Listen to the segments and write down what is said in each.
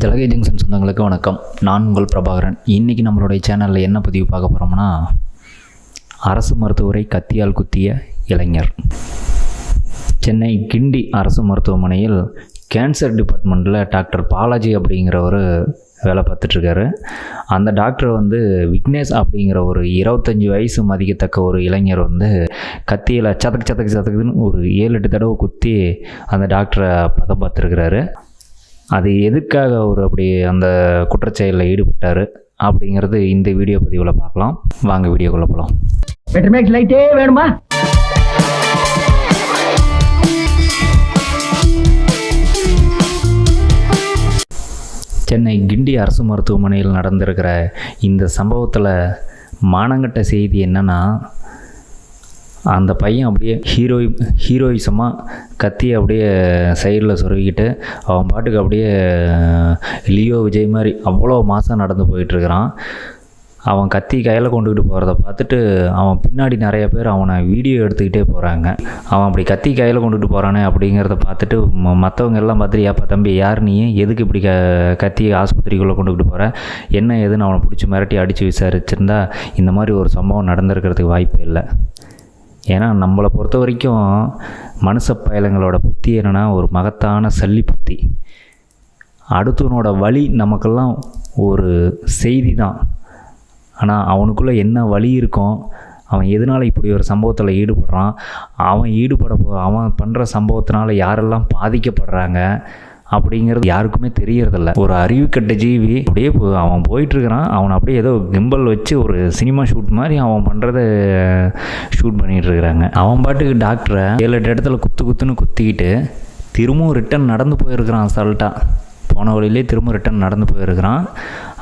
ஜலகை junction சொந்தங்களுக்கு வணக்கம். நான் உங்கள் பிரபாகரன். இன்றைக்கி நம்மளுடைய சேனலில் என்ன பதிவு பார்க்க போகிறோம்னா அரசு மருத்துவரை கத்தியால் குத்திய இளைஞர். சென்னை கிண்டி அரசு மருத்துவமனையில் கேன்சர் டிபார்ட்மெண்ட்டில் டாக்டர் பாலாஜி அப்படிங்கிறவர் வேலை பார்த்துட்ருக்காரு. அந்த டாக்டர் வந்து விக்னேஷ் அப்படிங்கிற ஒரு இருபத்தஞ்சி வயசு மதிக்கத்தக்க ஒரு இளைஞர் வந்து கத்தியில் சதக்கு சதக்கு சதக்குன்னு ஒரு ஏழு எட்டு தடவை குத்தி அந்த டாக்டரை பதம் பார்த்துருக்கிறாரு. அது எதுக்காக அவர் அப்படி அந்த குற்றச்செயலில் ஈடுபட்டார் அப்படிங்கிறது இந்த வீடியோ பதிவில் பார்க்கலாம். வாங்க வீடியோக்குள்ளே போகலாம் பெட்ரமேக்ஸ் லைட்டே வேணுமா? சென்னை கிண்டி அரசு மருத்துவமனையில் நடந்திருக்கிற இந்த சம்பவத்தில் மானங்கட்ட செய்தி என்னென்னா அந்த பையன் அப்படியே ஹீரோய் ஹீரோயிசமாக கத்தி அப்படியே சைடில் சொருகிக்கிட்டு அவன் பாட்டுக்கு அப்படியே லியோ விஜய் மாதிரி அவ்வளோ மாதம் நடந்து போயிட்டுருக்கிறான். அவன் கத்தி கையில் கொண்டுக்கிட்டு போகிறத பார்த்துட்டு அவன் பின்னாடி நிறைய பேர் அவனை வீடியோ எடுத்துக்கிட்டே போகிறாங்க அவன் அப்படி கத்தி கையில் கொண்டுகிட்டு போகிறானே அப்படிங்கிறத பார்த்துட்டு மற்றவங்க எல்லாம் பார்த்துட்டு ஏப்பா தம்பி யார் நீ? எதுக்கு இப்படி க கத்தி ஆஸ்பத்திரிக்குள்ளே கொண்டுக்கிட்டு போகிற என்ன ஏதுன்னு அவனை பிடிச்சி மிரட்டி அடித்து விசாரிச்சிருந்தா இந்த மாதிரி ஒரு சம்பவம் நடந்திருக்கிறதுக்கு வாய்ப்பே இல்லை. ஏன்னா நம்மளை பொறுத்த வரைக்கும் மனுஷ பயலங்களோட புத்தி என்னென்னா ஒரு மகத்தான சல்லி புத்தி. அடுத்தவனோட வழி நமக்கெல்லாம் ஒரு செய்தி தான். ஆனால் அவனுக்குள்ளே என்ன வழி இருக்கும் அவன் எதனால் இப்படி ஒரு சம்பவத்தில் ஈடுபடுறான் அவன் ஈடுபட போ அவன் பண்ணுற சம்பவத்தினால யாரெல்லாம் பாதிக்கப்படுறாங்க அப்படிங்கிறது யாருக்குமே தெரியறதில்ல. ஒரு அறிவுக்கட்ட ஜீவி அப்படியே போ- அவன் போயிட்டுருக்கிறான். அவன் அப்படியே ஏதோ கிம்பல் வச்சு ஒரு சினிமா ஷூட் மாதிரி அவன் பண்ணுறத ஷூட் பண்ணிகிட்டு இருக்கிறாங்க அவன் பாட்டுக்கு டாக்டரை ஏழு எட்டு இடத்துல குத்து குத்துன்னு குத்திக்கிட்டு திரும்பவும் ரிட்டன் நடந்து போயிருக்கிறான் அசால்ட்டாக போன வழியிலே திரும்ப ரிட்டன் நடந்து போயிருக்கிறான்.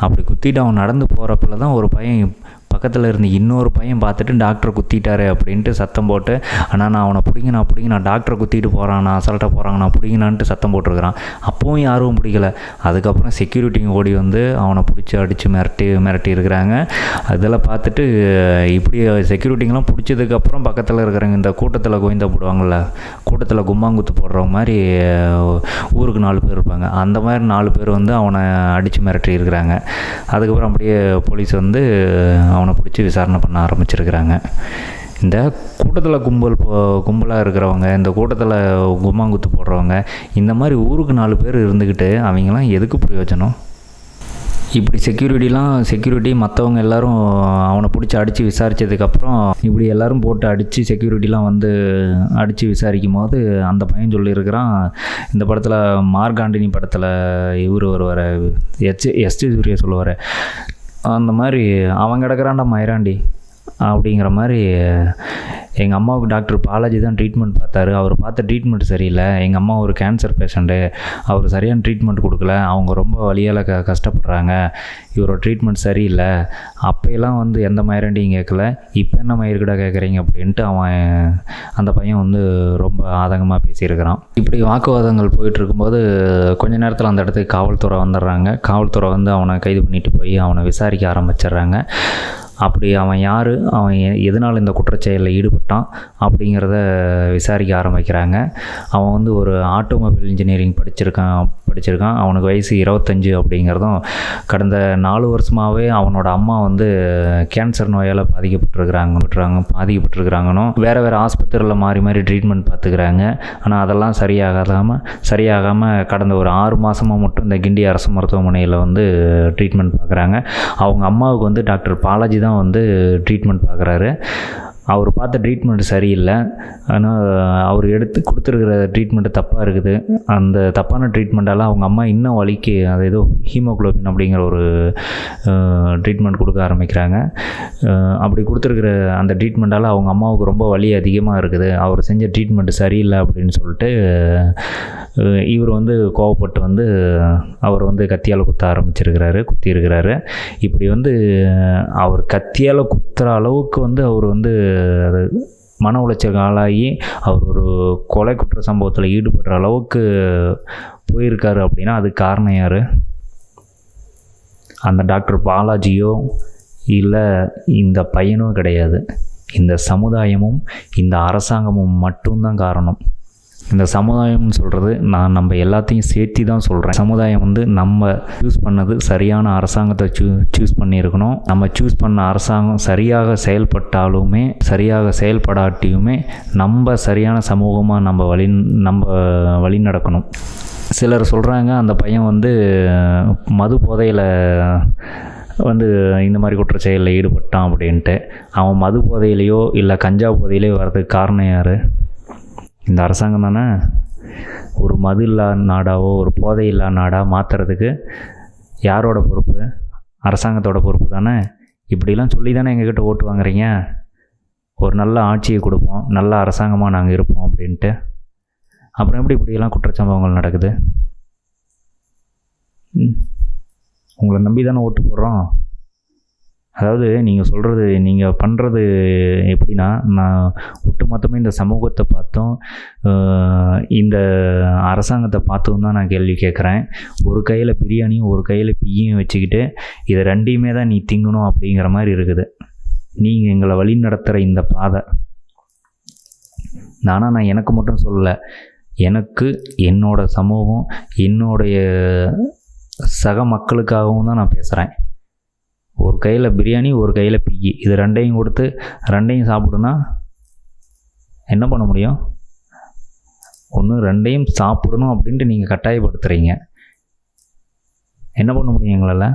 அப்படி குத்திட்டு அவன் நடந்து போகிறப்பல தான் ஒரு பையன் பக்கத்தில் இருந்து இன்னொரு பையன் பார்த்துட்டு டாக்டரை குத்திட்டாரு அப்படின்ட்டு சத்தம் போட்டு ஆனால் நான் அவனை பிடிங்க நான் பிடிங்க நான் டாக்டரை குத்திட்டு போகிறான் நான் அசால்ட்டாக போகிறாங்க நான் சத்தம் போட்டிருக்கிறான். அப்பவும் யாரும் பிடிக்கல. அதுக்கப்புறம் செக்யூரிட்டிங்க ஓடி வந்து அவனை பிடிச்சி அடித்து மிரட்டி மிரட்டி இருக்கிறாங்க. அதெல்லாம் பார்த்துட்டு இப்படி செக்யூரிட்டிங்கெலாம் பிடிச்சதுக்கப்புறம் பக்கத்தில் இருக்கிறவங்க இந்த கூட்டத்தில் கோவிந்தா போடுவாங்கள்ல கூட்டத்தில் கும்மாங்குத்து போடுறவங்க மாதிரி ஊருக்கு நாலு பேர் இருப்பாங்க. அந்த மாதிரி நாலு பேர் வந்து அவனை அடித்து மிரட்டி இருக்கிறாங்க. அதுக்கப்புறம் அப்படியே போலீஸ் வந்து அவனை பிடிச்சி விசாரணை பண்ண ஆரம்பிச்சிருக்கிறாங்க. இந்த கூட்டத்தில் கும்பல் போ- கும்பலாக இருக்கிறவங்க இந்த கூட்டத்தில் கும்மாங்குத்து போடுறவங்க இந்த மாதிரி ஊருக்கு நாலு பேர் இருந்துக்கிட்டு அவங்களாம் எதுக்கு பிரயோஜனம்? இப்படி செக்யூரிட்டிலாம் செக்யூரிட்டி மற்றவங்க எல்லாரும் அவனை பிடிச்சி அடித்து விசாரித்ததுக்கப்புறம் இப்படி எல்லோரும் போட்டு அடித்து செக்யூரிட்டிலாம் வந்து அடித்து விசாரிக்கும் போது அந்த பையன் சொல்லியிருக்கிறான் இந்த படத்தில் மார்காண்டினி படத்தில் இவர் வருவார் எச் எஸ்டி சூரிய சொல்லுவார் அந்த மாதிரி அவன் கிடக்குறான்டா மயிராண்டி. அப்படிங்கிற மாதிரி எங்கள் அம்மாவுக்கு டாக்டர் பாலாஜி தான் ட்ரீட்மெண்ட் பார்த்தாரு. அவர் பார்த்த ட்ரீட்மெண்ட் சரியில்லை. எங்கள் அம்மா ஒரு கேன்சர் பேஷண்ட்டு அவர் சரியான ட்ரீட்மெண்ட் கொடுக்கல. அவங்க ரொம்ப வழியால் க கஷ்டப்படுறாங்க. இவரோட ட்ரீட்மெண்ட் சரியில்லை. அப்போயெல்லாம் வந்து எந்த மயிரண்டியும் கேட்கல. இப்போ என்ன மயிருக்கடா கேட்குறீங்க அப்படின்ட்டு அவன் அந்த பையன் வந்து ரொம்ப ஆதங்கமாக பேசியிருக்கிறான். இப்படி வாக்குவாதங்கள் போயிட்டு இருக்கும்போது கொஞ்ச நேரத்தில் அந்த இடத்துக்கு காவல்துறை வந்துடுறாங்க. காவல்துறை வந்து அவனை கைது பண்ணிட்டு போய் அவனை விசாரிக்க ஆரம்பிச்சிடுறாங்க. அப்படி அவன் யார்? அவன் எ- எதனால் இந்த குற்றச்செயலில் ஈடுபட்டான்? அப்படிங்கிறத விசாரிக்க ஆரம்பிக்கிறாங்க. அவன் வந்து ஒரு ஆட்டோமொபைல் இன்ஜினியரிங் படிச்சிருக்கான் படிச்சிருக்கான். அவனுக்கு வயசு இருபத்தஞ்சு அப்படிங்கிறதும் கடந்த நாலு வருஷமாகவே அவனோட அம்மா வந்து கேன்சர் நோயால் பாதிக்கப்பட்டிருக்கிறாங்க விட்டுறாங்க பாதிக்கப்பட்டிருக்கிறாங்கன்னு வேறு வேறு ஆஸ்பத்திரியில் மாறி மாறி ட்ரீட்மெண்ட் பார்த்துக்கிறாங்க ஆனால் அதெல்லாம் சரியாகாமல் சரியாகாமல் கடந்த ஒரு ஆறு மாதமாக மட்டும் இந்த கிண்டி அரசு மருத்துவமனையில் வந்து ட்ரீட்மெண்ட் பார்க்குறாங்க அவங்க அம்மாவுக்கு வந்து டாக்டர் பாலாஜி தான் வந்து ட்ரீட்மெண்ட் பார்க்குறாரு. அவர் பார்த்த ட்ரீட்மெண்ட் சரியில்லை. ஆனால் அவர் எடுத்து கொடுத்துருக்கிற ட்ரீட்மெண்ட்டு தப்பாக இருக்குது. அந்த தப்பான ட்ரீட்மெண்ட்டால் அவங்க அம்மா இன்னும் வலிக்கு அது ஏதோ ஹீமோகுளோபின் அப்படிங்கிற ஒரு ட்ரீட்மெண்ட் கொடுக்க ஆரம்பிக்கிறாங்க. அப்படி கொடுத்துருக்கிற அந்த ட்ரீட்மெண்ட்டால் அவங்க அம்மாவுக்கு ரொம்ப வலி அதிகமாக இருக்குது. அவர் செஞ்ச ட்ரீட்மெண்ட் சரியில்லை அப்படின்னு சொல்லிட்டு இவர் வந்து கோவப்பட்டு வந்து அவர் வந்து கத்தியால் குத்த ஆரம்பிச்சிருக்கிறாரு குத்தியிருக்கிறாரு. இப்படி வந்து அவர் கத்தியால் குத்துற அளவுக்கு வந்து அவர் வந்து அது மன உளைச்சலுக்கு ஆளாகி அவர் ஒரு கொலை குற்ற சம்பவத்தில் ஈடுபடுற அளவுக்கு போயிருக்காரு அப்படின்னா அதுக்கு காரணம் யார்? அந்த டாக்டர் பாலாஜியோ இல்லை இந்த பையனோ கிடையாது. இந்த சமுதாயமும் இந்த அரசாங்கமும் மட்டும்தான் காரணம். இந்த சமுதாயம்னு சொல்கிறது நான் நம்ம எல்லாத்தையும் சேர்த்தி தான் சொல்கிறேன் சமுதாயம் வந்து நம்ம சூஸ் பண்ணது சரியான அரசாங்கத்தை சூ சூஸ் பண்ணியிருக்கணும். நம்ம சூஸ் பண்ண அரசாங்கம் சரியாக செயல்பட்டாலுமே சரியாக செயல்படாட்டியுமே நம்ம சரியான சமூகமாக நம்ம வழி நம்ம வழி நடக்கணும். சிலர் சொல்கிறாங்க அந்த பையன் வந்து மது போதையில் வந்து இந்த மாதிரி குற்ற செயலில் ஈடுபட்டான் அப்படின்ட்டு. அவன் மது போதையிலையோ இல்லை கஞ்சா போதையிலையோ வர்றதுக்கு காரணம் யார்? இந்த அரசாங்கம் தானே? ஒரு மது இல்லா நாடாவோ ஒரு போதை இல்லா நாடாக மாற்றுறதுக்கு யாரோட பொறுப்பு? அரசாங்கத்தோட பொறுப்பு தானே? இப்படிலாம் சொல்லி தானே எங்ககிட்ட ஓட்டு வாங்குறீங்க? ஒரு நல்ல ஆட்சியை கொடுப்போம் நல்ல அரசாங்கமாக நாங்கள் இருப்போம் அப்படின்ட்டு. அப்புறம் எப்படி இப்படியெல்லாம் குற்றச்சம்பவங்கள் நடக்குது? ம். உங்களை நம்பி தானே ஓட்டு போடுறோம். அதாவது நீங்கள் சொல்கிறது நீங்கள் பண்ணுறது எப்படின்னா நான் ஒட்டுமொத்தமாக இந்த சமூகத்தை பார்த்தும் இந்த அரசாங்கத்தை பார்த்தும் தான் நான் கேள்வி கேட்குறேன். ஒரு கையில் பிரியாணியும் ஒரு கையில் பிய்யும் வச்சுக்கிட்டு இதை ரெண்டையுமே தான் நீ திங்கணும் அப்படிங்கிற மாதிரி இருக்குது. நீங்கள் எங்களை வழி நடத்துகிற இந்த பாதை. ஆனால் நான் எனக்கு மட்டும் சொல்லலை. எனக்கு என்னோட சமூகம் என்னுடைய சக மக்களுக்காகவும் தான் நான் பேசுகிறேன் ஒரு கையில் பிரியாணி ஒரு கையில் பிக்கி இது ரெண்டையும் கொடுத்து ரெண்டையும் சாப்பிடுனா என்ன பண்ண முடியும்? ஒன்று ரெண்டையும் சாப்பிடணும் அப்படின்ட்டு நீங்கள் கட்டாயப்படுத்துகிறீங்க என்ன பண்ண முடியும் எங்களால்?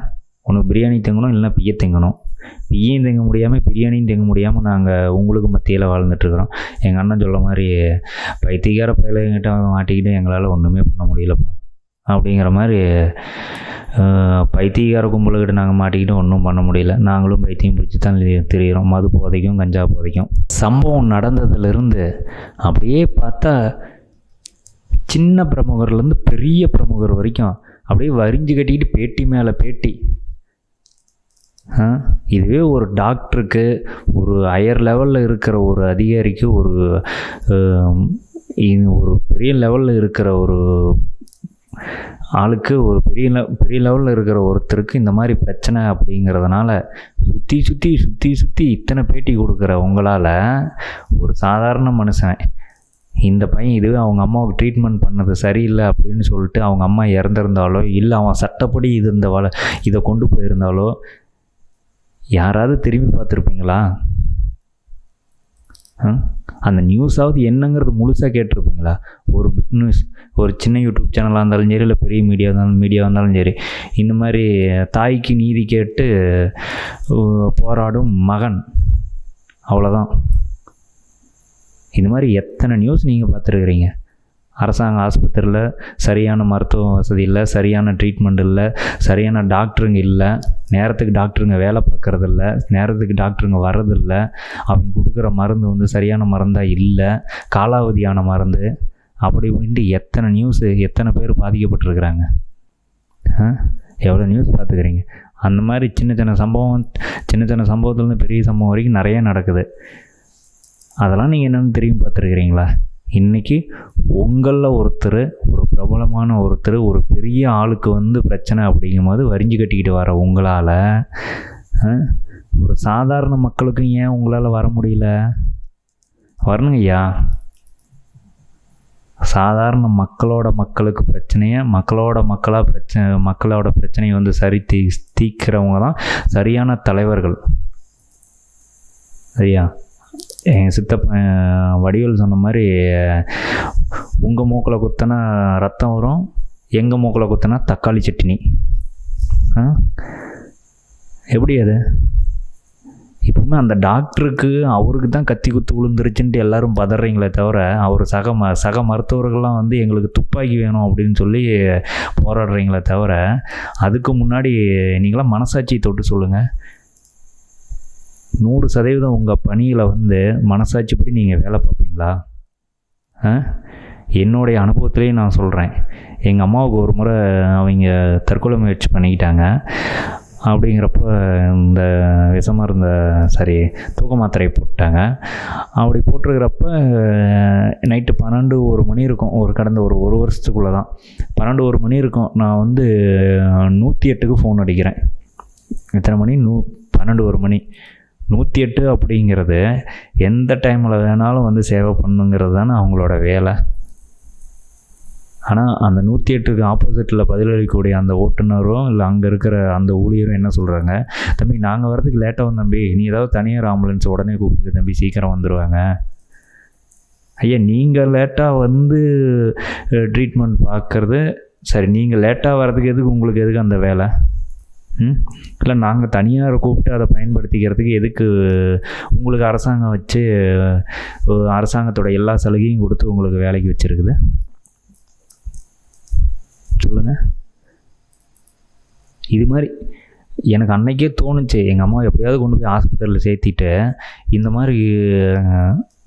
ஒன்று பிரியாணி தேங்கணும் இல்லைன்னா பிய்ய தங்கணும். பிய்யும் தங்க முடியாமல் பிரியாணியும் தேங்க முடியாமல் நாங்கள் உங்களுக்கு மத்தியில் வாழ்ந்துட்டுருக்குறோம் எங்கள் அண்ணன் சொல்ல மாதிரி பைத்தியக்கார பயிலங்கிட்ட மாட்டிக்கிட்டு எங்களால் ஒன்றுமே பண்ண முடியலப்பா. அப்படிங்கிற மாதிரி பைத்தியகார கும்பலுக்கிட்ட நாங்கள் மாட்டிக்கிட்டு ஒன்றும் பண்ண முடியல. நாங்களும் பைத்தியம் பிடிச்சி தான் தெரிகிறோம் மது போதைக்கும் கஞ்சா போதைக்கும். சம்பவம் நடந்ததுலேருந்து அப்படியே பார்த்தா சின்ன பிரமுகர்லேருந்து பெரிய பிரமுகர் வரைக்கும் அப்படியே வரிஞ்சு கட்டிக்கிட்டு பேட்டி மேலே பேட்டி. இதுவே ஒரு டாக்டருக்கு ஒரு ஹையர் லெவலில் இருக்கிற ஒரு அதிகாரிக்கு ஒரு இது ஒரு பெரிய லெவலில் இருக்கிற ஒரு ஆளுக்கு ஒரு பெரிய பெரிய லெவலில் இருக்கிற ஒருத்தருக்கு இந்த மாதிரி பிரச்சனை அப்படிங்கிறதுனால சுற்றி சுற்றி சுற்றி சுற்றி இத்தனை பேட்டி கொடுக்குற உங்களால் ஒரு சாதாரண மனுஷன் இந்த பையன் இதுவே அவங்க அம்மாவுக்கு ட்ரீட்மெண்ட் பண்ணது சரியில்லை அப்படின்னு சொல்லிட்டு அவங்க அம்மா இறந்துருந்தாலோ இல்லை அவன் சட்டப்படி இது இந்த வள இதை கொண்டு போயிருந்தாலோ யாராவது திரும்பி பார்த்துருப்பீங்களா? அந்த நியூஸாவது என்னங்கிறது முழுசாக கேட்டிருப்பீங்களா? ஒரு பிட் நியூஸ் ஒரு சின்ன யூடியூப் சேனலாக இருந்தாலும் சரி இல்லை பெரிய மீடியா இருந்தாலும் மீடியா இருந்தாலும் சரி இந்த மாதிரி தாய்க்கு நீதி கேட்டு போராடும் மகன். அவ்வளோதான் இந்த மாதிரி எத்தனை நியூஸ் நீங்கள் பார்த்துருக்குறீங்க? அரசாங்க ஆஸ்பத்திரியில் சரியான மருத்துவ வசதி இல்லை சரியான ட்ரீட்மெண்ட் இல்லை சரியான டாக்டருங்க இல்லை நேரத்துக்கு டாக்டருங்க வேலை பார்க்குறதில்ல நேரத்துக்கு டாக்டருங்க வர்றதில்ல அவங்க கொடுக்குற மருந்து வந்து சரியான மருந்தாக இல்லை காலாவதியான மருந்து அப்படி இப்படின்ட்டு எத்தனை நியூஸு எத்தனை பேர் பாதிக்கப்பட்டிருக்கிறாங்க? ஆ? எவ்வளோ நியூஸ் பார்த்துக்கிறீங்க? அந்த மாதிரி சின்ன சின்ன சம்பவம் சின்ன சின்ன சம்பவத்துலேருந்து பெரிய சம்பவம் வரைக்கும் நிறைய நடக்குது. அதெல்லாம் நீங்கள் என்னென்னு திரும்பி பார்த்துருக்குறீங்களா? இன்றைக்கி உங்களில் ஒருத்தர் ஒரு பிரபலமான ஒருத்தர் ஒரு பெரிய ஆளுக்கு வந்து பிரச்சனை அப்படிங்கும்போது வரிஞ்சு கட்டிக்கிட்டு வர உங்களால் ஒரு சாதாரண மக்களுக்கு ஏன் உங்களால் வர முடியல? வரணுங்க ஐயா. சாதாரண மக்களோட மக்களுக்கு பிரச்சனையை மக்களோட மக்களாக பிரச்சனை மக்களோட பிரச்சனையை வந்து சரி தீ தீக்கிறவங்க தான் சரியான தலைவர்கள். சரியா? என் சித்தப்பா வடிவேல் சொன்ன மாதிரி உங்கள் மூக்கில் குத்தினா ரத்தம் வரும் எங்கள் மூக்கில் குத்தினா தக்காளி சட்னி. ஆ? எப்படி அது? இப்போவுமே அந்த டாக்டருக்கு அவருக்கு தான் கத்தி குத்து விழுந்துருச்சுன்ட்டு எல்லாரும் பதறீங்களே தவிர அவர் சக ம சக மருத்துவர்கள்லாம் வந்து எங்களுக்கு துப்பாக்கி வேணும் அப்படின்னு சொல்லி போராடுறீங்களே தவிர அதுக்கு முன்னாடி நீங்களாம் மனசாட்சியை தொட்டு சொல்லுங்கள் நூறு சதவீதம் உங்கள் பணியில் வந்து மனசாட்சிப்படி நீங்கள் வேலை பார்ப்பீங்களா? ஆ? என்னுடைய அனுபவத்திலேயே நான் சொல்கிறேன் எங்கள் அம்மாவுக்கு ஒரு முறை அவங்க தற்கொலை முயற்சி பண்ணிக்கிட்டாங்க. அப்படிங்கிறப்ப இந்த விஷமாக இருந்த சரி தூக்க மாத்திரை போட்டாங்க அப்படி போட்டிருக்கிறப்ப நைட்டு பன்னெண்டு ஒரு மணி இருக்கும். ஒரு கடந்த ஒரு ஒரு வருஷத்துக்குள்ளே தான் பன்னெண்டு ஒரு மணி இருக்கும். நான் வந்து நூற்றி எட்டுக்கு ஃபோன் அடிக்கிறேன். எத்தனை மணி? நூ பன்னெண்டு ஒரு மணி. நூற்றி எட்டு அப்படிங்கிறது எந்த டைமில் வேணாலும் வந்து சேவை பண்ணுங்கிறது தானே அவங்களோட வேலை. ஆனால் அந்த நூற்றி எட்டுக்கு ஆப்போசிட்டில் பதிலளிக்கக்கூடிய அந்த ஓட்டுநரும் இல்லை அங்கே இருக்கிற அந்த ஊழியரும் என்ன சொல்கிறாங்க தம்பி நாங்கள் வரதுக்கு லேட்டாக தம்பி. நீ ஏதாவது தனியார் ஆம்புலன்ஸ் உடனே கூப்பிட்டு தம்பி. சீக்கிரம் வந்துடுவாங்க ஐயா நீங்கள் லேட்டாக வந்து ட்ரீட்மெண்ட் பார்க்குறது சரி நீங்கள் லேட்டாக வர்றதுக்கு எதுக்கு உங்களுக்கு எதுக்கு அந்த வேலை? இல்லை நாங்கள் தனியாரை கூப்பிட்டு அதை பயன்படுத்திக்கிறதுக்கு எதுக்கு உங்களுக்கு அரசாங்கம் வச்சு அரசாங்கத்தோட எல்லா சலுகையும் கொடுத்து உங்களுக்கு வேலைக்கு வச்சுருக்குது? சொல்லுங்கள் இது மாதிரி எனக்கு அன்னைக்கே தோணுச்சு. எங்கள் அம்மா எப்படியாவது கொண்டு போய் ஆஸ்பத்திரியில் சேர்த்திட்டு இந்த மாதிரி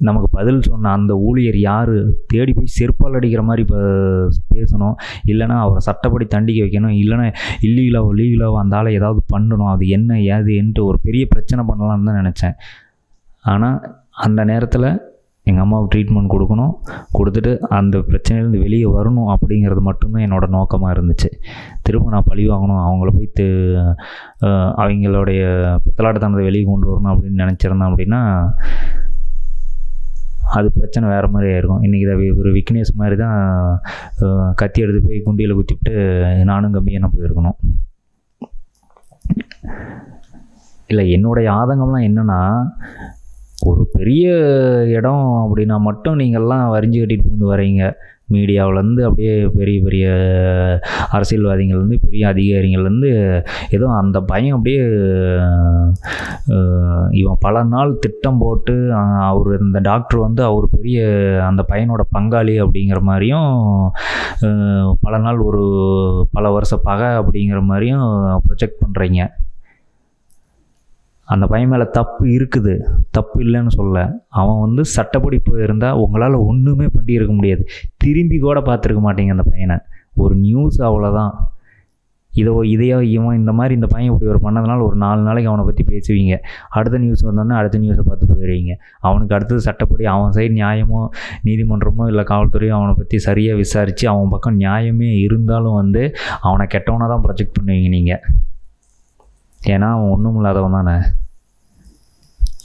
நமக்கு பதில் சொன்ன அந்த ஊழியர் யார்? தேடி போய் செருப்பால் அடிக்கிற மாதிரி இப்போ பேசணும். இல்லைன்னா அவரை சட்டப்படி தண்டிக்க வைக்கணும். இல்லைன்னா இல்லீகலாவோ லீகலாவோ அந்த ஆளை ஏதாவது பண்ணணும். அது என்ன ஏதுன்ட்டு ஒரு பெரிய பிரச்சனை பண்ணலாம்னு தான் நினச்சேன். ஆனால் அந்த நேரத்தில் எங்கள் அம்மாவுக்கு ட்ரீட்மெண்ட் கொடுக்கணும். கொடுத்துட்டு அந்த பிரச்சனையிலேருந்து வெளியே வரணும் அப்படிங்கிறது மட்டும்தான் என்னோடய நோக்கமாக இருந்துச்சு. திரும்ப நான் பழி வாங்கணும். அவங்கள போய் து அவங்களுடைய பித்தலாட்டத்தனத்தை வெளியே கொண்டு வரணும் அப்படின்னு நினச்சிருந்தேன் அப்படின்னா அது பிரச்சனை வேறு மாதிரி ஆயிருக்கும். இன்றைக்கி இதை ஒரு விக்னேஷ் மாதிரி தான் கத்தி எடுத்து போய் குண்டியில் குத்திவிட்டு நானும் கம்மியான போயிருக்கணும். இல்லை என்னுடைய ஆதங்கம்லாம் என்னென்னா ஒரு பெரிய இடம் அப்படின்னா மட்டும் நீங்கள்லாம் வரிஞ்சு கட்டிட்டு வந்து வரீங்க மீடியாவிலேருந்து அப்படியே பெரிய பெரிய அரசியல்வாதிகள்லேருந்து பெரிய அதிகாரிகள்லேருந்து ஏதோ அந்த பயம் அப்படியே இவன் பல நாள் திட்டம் போட்டு அவர் இந்த டாக்டர் வந்து அவர் பெரிய அந்த பையனோட பங்காளி அப்படிங்கிற மாதிரியும் பல நாள் ஒரு பல வருஷ பகை அப்படிங்கிற மாதிரியும் ப்ரொஜெக்ட் பண்ணுறீங்க அந்த பையன் மேலே தப்பு இருக்குது. தப்பு இல்லைன்னு சொல்ல அவன் வந்து சட்டப்படி போயிருந்தால் உங்களால் ஒன்றுமே பண்ணியிருக்க முடியாது. திரும்பி கூட பார்த்துருக்க மாட்டீங்க அந்த பையனை. ஒரு நியூஸ் அவ்வளோதான் இதோ இதையோ இவன் இந்த மாதிரி இந்த பையன் இப்படி ஒரு பண்ணதுனால ஒரு நாலு நாளைக்கு அவனை பற்றி பேசுவீங்க. அடுத்த நியூஸ் வந்தோடனே அடுத்த நியூஸை பார்த்து போயிடுவீங்க அவனுக்கு அடுத்தது சட்டப்படி அவன் சைடு நியாயமோ நீதிமன்றமோ இல்லை காவல்துறையோ அவனை பற்றி சரியாக விசாரித்து அவன் பக்கம் நியாயமே இருந்தாலும் வந்து அவனை கெட்டவனாக தான் ப்ரொஜெக்ட் பண்ணுவீங்க நீங்கள் ஏன்னா அவன் ஒன்றும் இல்லாதவன் தானே?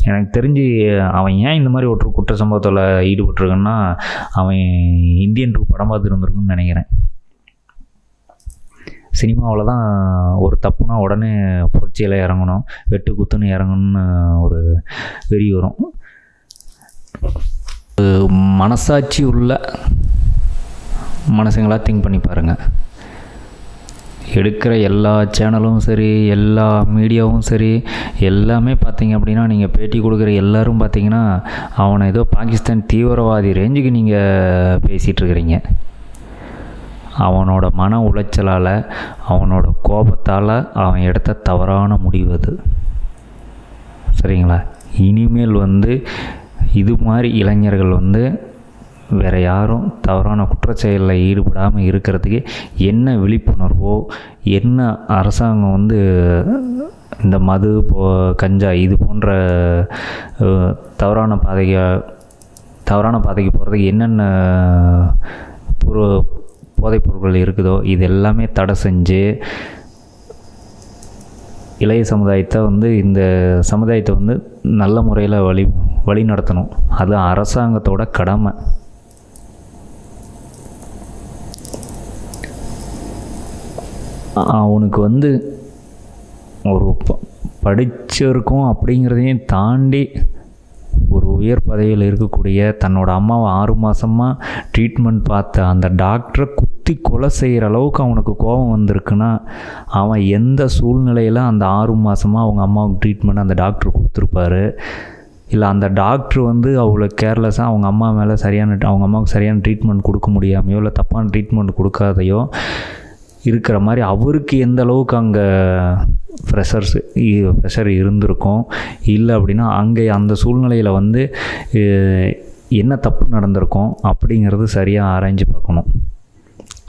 எனக்கு தெரிஞ்சு அவன் ஏன் இந்த மாதிரி ஒரு குற்ற சம்பவத்தில் ஈடுபட்டிருக்கான்னா அவன் இந்தியன் டூ படம் பார்த்துருந்துருக்குன்னு நினைக்கிறேன். சினிமாவில் தான் ஒரு தப்புனா உடனே புரட்சியில் இறங்கணும் வெட்டு குத்துன்னு இறங்கணும்னு ஒரு வெறி வரும். ஒரு மனசாட்சி உள்ள மனசுங்களாக திங்க் பண்ணி பாருங்கள் எடுக்கிற எல்லா சேனலும் சரி எல்லா மீடியாவும் சரி எல்லாமே பார்த்தீங்க அப்படின்னா நீங்கள் பேட்டி கொடுக்குற எல்லோரும் பார்த்தீங்கன்னா அவனை ஏதோ பாகிஸ்தான் தீவிரவாதி ரேஞ்சுக்கு நீங்கள் பேசிகிட்ருக்கிறீங்க அவனோட மன உளைச்சலால் அவனோட கோபத்தால் அவன் எடுத்த தவறான முடிவு அது. சரிங்களா? இனிமேல் வந்து இது மாதிரி இளைஞர்கள் வந்து வேறு யாரும் தவறான குற்றச்செயலில் ஈடுபடாமல் இருக்கிறதுக்கு என்ன விழிப்புணர்வோ என்ன அரசாங்கம் வந்து இந்த மது போ கஞ்சா இது போன்ற தவறான பாதைக்கு தவறான பாதைக்கு போகிறதுக்கு என்னென்ன பொரு போதைப்பொருட்கள் இருக்குதோ இது எல்லாமே தடை செஞ்சு இளைய சமுதாயத்தை வந்து இந்த சமுதாயத்தை வந்து நல்ல முறையில் வழி வழி நடத்தணும். அது அரசாங்கத்தோட கடமை. அவனுக்கு வந்து ஒரு ப படிச்சிருக்கோம் அப்படிங்கிறதையும் தாண்டி ஒரு உயர் பதவியில் இருக்கக்கூடிய தன்னோட அம்மாவை ஆறு மாதமாக ட்ரீட்மெண்ட் பார்த்த அந்த டாக்டரை குத்தி கொலை செய்கிற அளவுக்கு அவனுக்கு கோபம் வந்திருக்குன்னா அவன் எந்த சூழ்நிலையில் அந்த ஆறு மாதமாக அவங்க அம்மாவுக்கு ட்ரீட்மெண்ட் அந்த டாக்டர் கொடுத்துருப்பாரு? இல்லை அந்த டாக்டர் வந்து அவ்வளோ கேர்லெஸ்ஸாக அவங்க அம்மா மேலே சரியான அவங்க அம்மாவுக்கு சரியான ட்ரீட்மெண்ட் கொடுக்க முடியாமையோ இல்லை தப்பான ட்ரீட்மெண்ட் கொடுக்காதையோ இருக்கிற மாதிரி அவருக்கு எந்த அளவுக்கு அங்கே ப்ரெஷர்ஸ் ப்ரெஷர் இருந்திருக்கும்? இல்லை அப்படின்னா அங்கே அந்த சூழ்நிலையில் வந்து என்ன தப்பு நடந்திருக்கும் அப்படிங்கிறது சரியாக ஆராய்ஞ்சு பார்க்கணும்.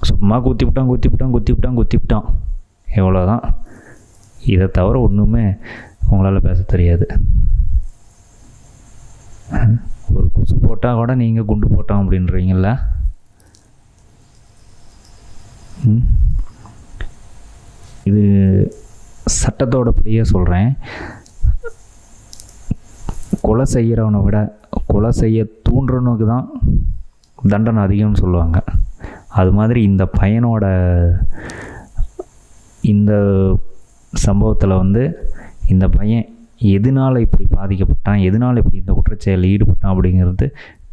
சும்மா குத்திவிட்டான் குத்திவிட்டான் குத்தி விட்டான் குத்தி விட்டான் இதை தவிர ஒன்றுமே உங்களால் பேச தெரியாது. ஒரு குசு போட்டால் கூட நீங்கள் குண்டு போட்டான் அப்படின்றீங்கள ம்? இது சட்டத்தோட படியே சொல்கிறேன் கொலை செய்கிறவனை விட கொலை செய்ய தூண்டுறவனுக்கு தான் தண்டனை அதிகம்னு சொல்லுவாங்க. அது மாதிரி இந்த பையனோட இந்த சம்பவத்தில் வந்து இந்த பையன் எதனால் இப்படி பாதிக்கப்பட்டான் எதனால் இப்படி இந்த குற்றச்செயலில் ஈடுபட்டான் அப்படிங்கிறது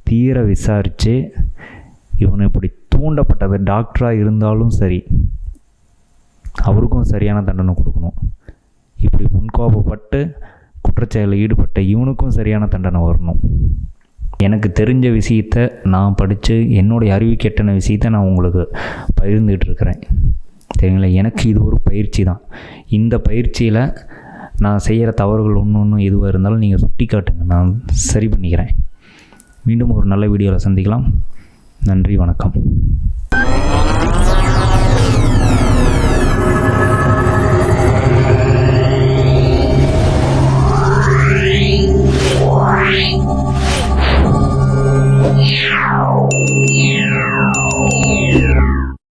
தீர விசாரித்து இவனை இப்படி தூண்டப்பட்டது. டாக்டராக இருந்தாலும் சரி அவருக்கும் சரியான தண்டனை கொடுக்கணும். இப்படி முன்கோபப்பட்டு குற்றச்செயலில் ஈடுபட்ட இவனுக்கும் சரியான தண்டனை வரணும். எனக்கு தெரிஞ்ச விஷயத்த நான் படித்து என்னுடைய அறிவு கெட்டன விஷயத்த நான் உங்களுக்கு பகிர்ந்துகிட்டு இருக்கிறேன் சரிங்களா? எனக்கு இது ஒரு பயிற்சி தான். இந்த பயிற்சியில் நான் செய்கிற தவறுகள் ஒன்று ஒன்று எதுவாக இருந்தாலும் நீங்கள் சுட்டி காட்டுங்க. நான் சரி பண்ணிக்கிறேன். மீண்டும் ஒரு நல்ல வீடியோவில் சந்திக்கலாம். நன்றி வணக்கம்.